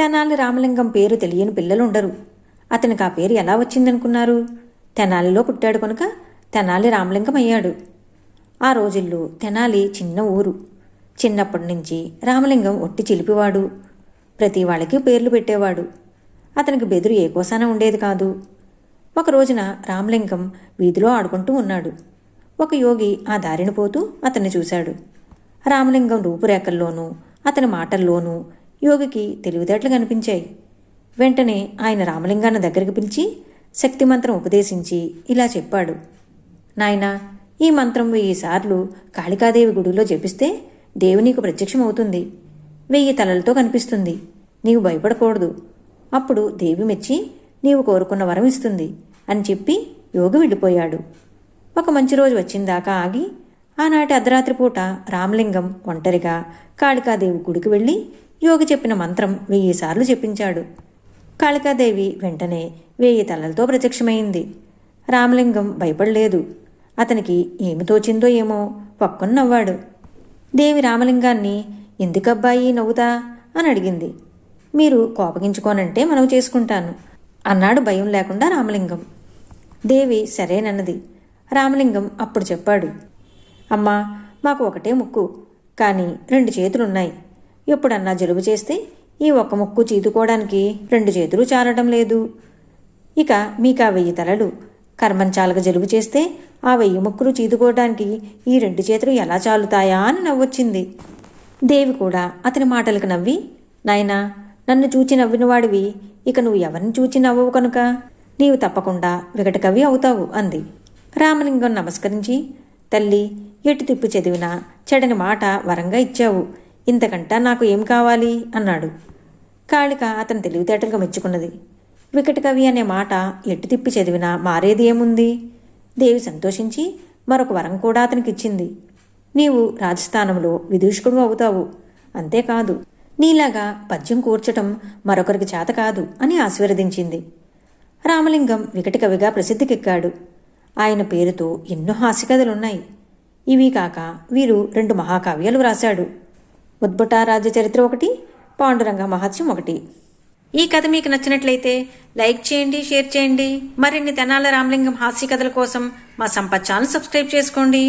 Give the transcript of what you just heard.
తెనాలి రామలింగం పేరు తెలియని పిల్లలుండరు. అతనికి ఆ పేరు ఎలా వచ్చిందనుకున్నారు? తెనాలిలో పుట్టాడు కనుక తెనాలి రామలింగం అయ్యాడు ఆ రోజుల్లో తెనాలి చిన్న ఊరు. చిన్నప్పటి నుంచి రామలింగం ఒట్టి చిలిపివాడు. ప్రతి వాళ్ళకి పేర్లు పెట్టేవాడు. అతనికి బెదురు ఏ కోసాన ఉండేది కాదు. ఒక రోజున రామలింగం వీధిలో ఆడుకుంటూ ఉన్నాడు. ఒక యోగి ఆ దారిన పోతూ అతన్ని చూశాడు. రామలింగం రూపురేఖల్లోనూ అతని మాటల్లోనూ యోగికి తెలివితేటలు కనిపించాయి. వెంటనే ఆయన రామలింగాన్న దగ్గరికి పిలిచి శక్తి మంత్రం ఉపదేశించి ఇలా చెప్పాడు. నాయనా ఈ మంత్రం వెయ్యి సార్లు కాళికాదేవి గుడిలో జపిస్తే దేవి నీకు ప్రత్యక్షమవుతుంది. వెయ్యి తలలతో కనిపిస్తుంది. నీవు భయపడకూడదు. అప్పుడు దేవి మెచ్చి నీవు కోరుకున్న వరం ఇస్తుంది అని చెప్పి యోగి వెళ్ళిపోయాడు. ఒక మంచి రోజు వచ్చిందాకా ఆగి ఆనాటి అర్ధరాత్రి పూట రామలింగం ఒంటరిగా కాళికాదేవి గుడికి వెళ్ళి యోగి చెప్పిన మంత్రం వెయ్యి సార్లు చెప్పించాడు. కాళికాదేవి వెంటనే వేయి తలలతో ప్రత్యక్షమైంది. రామలింగం భయపడలేదు. అతనికి ఏమి తోచిందో ఏమో పక్కన నవ్వాడు. దేవి రామలింగాన్ని ఎందుకబ్బాయి నవ్వుతా అని అడిగింది. మీరు కోపగించుకోనంటే మనవి చేసుకుంటాను అన్నాడు భయం లేకుండా రామలింగం. దేవి సరేనన్నది. రామలింగం అప్పుడు చెప్పాడు. అమ్మా మాకు ఒకటే ముక్కు కానీ రెండు చేతులున్నాయి. ఎప్పుడన్నా జలుబు చేస్తే ఈ ఒక్క ముక్కు చీదుకోవడానికి రెండు చేతులు చాలడం లేదు. ఇక మీకు ఆ వెయ్యి తలలు. కర్మంచాలక జలుబు చేస్తే ఆ వెయ్యి ముక్కులు చీదుకోవడానికి ఈ రెండు చేతులు ఎలా చాలుతాయా అని నవ్వొచ్చింది. దేవి కూడా అతని మాటలకు నవ్వి నాయనా నన్ను చూచి నవ్వినవాడివి. ఇక నువ్వు ఎవరిని చూచి నవ్వవు కనుక? నీవు తప్పకుండా వికట కవి అవుతావు అంది. రామలింగం నమస్కరించి తల్లి ఎటు తిప్పి చదివినా చెడని మాట వరంగా ఇచ్చావు. ఇంతకంటా నాకు ఏం కావాలి? అన్నాడు. కాళిక అతని తెలివితేటలుగా మెచ్చుకున్నది. వికట కవి అనే మాట ఎట్టు తిప్పి చదివినా మారేది ఏముంది? దేవి సంతోషించి మరొక వరం కూడా అతనికి ఇచ్చింది నీవు రాజస్థానంలో విదూషకుడు అవుతావు. అంతేకాదు నీలాగా పద్యం కూర్చటం మరొకరికి చేత కాదు అని ఆశీర్వదించింది. రామలింగం వికట కవిగా ప్రసిద్ధికెక్కాడు. ఆయన పేరుతో ఎన్నో హాస్యకథలున్నాయి. ఇవి కాక వీరు రెండు మహాకావ్యాలు వ్రాశాడు. ఉద్భటారాజ్య చరిత్ర ఒకటి పాండురంగ మహత్యం ఒకటి. ఈ కథ మీకు నచ్చినట్లయితే లైక్ చేయండి షేర్ చేయండి. మరిన్ని తెనాల రామలింగం హాస్య కథల కోసం మా సంపత్ ఛానల్ సబ్స్క్రైబ్ చేసుకోండి.